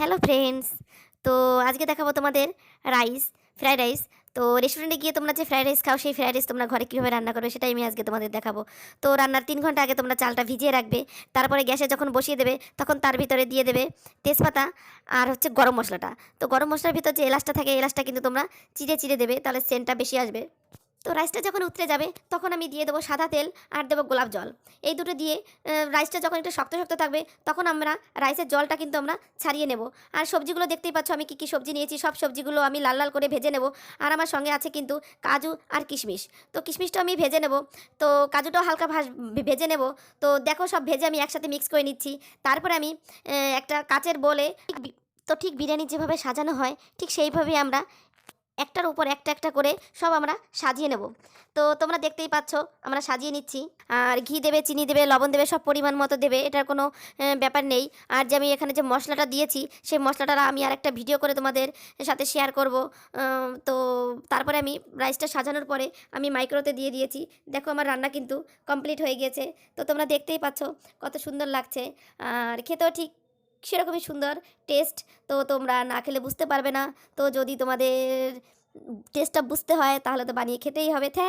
Hello friends তো আজকে দেখাবো তোমাদের রাইস ফ্রাইড রাইস তো রেস্টুরেন্টে গিয়ে তোমরা যে ফ্রাইড রাইস খাও, সেই ফ্রাইড রাইস তোমরা ঘরে কীভাবে রান্না করবে সেটাই আমি আজকে তোমাদের দেখাবো। তো রান্নার তিন ঘণ্টা আগে তোমরা চালটা ভিজিয়ে রাখবে, তারপরে গ্যাসে যখন বসিয়ে দেবে, তখন তার ভিতরে দিয়ে দেবে তেজপাতা আর হচ্ছে গরম মশলাটা। তো গরম মশলার ভিতর যে এলাচটা থাকে, এলাচটা কিন্তু তোমরা চিড়ে চিড়ে দেবে, তাহলে সেন্টটা বেশি আসবে। তো রাইসটা যখন উতরে যাবে, তখন আমি দিয়ে দেবো সাদা তেল আর দেবো গোলাপ জল। এই দুটো দিয়ে রাইসটা যখন একটু শক্ত শক্ত থাকবে, তখন আমরা রাইসের জলটা কিন্তু আমরা ছাড়িয়ে নেব। আর সবজিগুলো দেখতেই পাচ্ছ, আমি কী কী সবজি নিয়েছি, সব সবজিগুলো আমি লাল লাল করে ভেজে নেব। আর আমার সঙ্গে আছে কিন্তু কাজু আর কিশমিশ। তো কিশমিশটা আমি ভেজে নেব। তো কাজুটাও হালকা ভাজ ভেজে নেব। তো দেখো সব ভেজে আমি একসাথে মিক্স করে নিচ্ছি। তারপরে আমি একটা কাচের বলে তো ঠিক বিরিয়ানি যেভাবে সাজানো হয়, ঠিক সেইভাবেই আমরা একটার উপর একটা একটা করে সব আমরা সাজিয়ে নেব। তো তোমরা দেখতেই পাচ্ছ, আমরা সাজিয়ে নিচ্ছি। আর ঘি দেবে, চিনি দেবে, লবণ দেবে, সব পরিমাণ মতো দেবে, এটার কোনো ব্যাপার নেই। আর যে আমি এখানে যে মশলাটা দিয়েছি, সেই মশলাটা আমি আর একটা ভিডিও করে তোমাদের সাথে শেয়ার করব। তো তারপরে আমি রাইসটা সাজানোর পরে আমি মাইক্রোতে দিয়ে দিয়েছি। দেখো আমার রান্না কিন্তু কমপ্লিট হয়ে গিয়েছে তো তোমরা দেখতেই পাচ্ছ কত সুন্দর লাগছে। আর খেতেও ঠিক সেরকমই সুন্দর টেস্ট। তো তোমরা না খেলে বুঝতে পারবে না। তো যদি তোমাদের টেস্টটা বুঝতে হয়, তাহলে তো বানিয়ে খেতেই হবে। থ্যাংক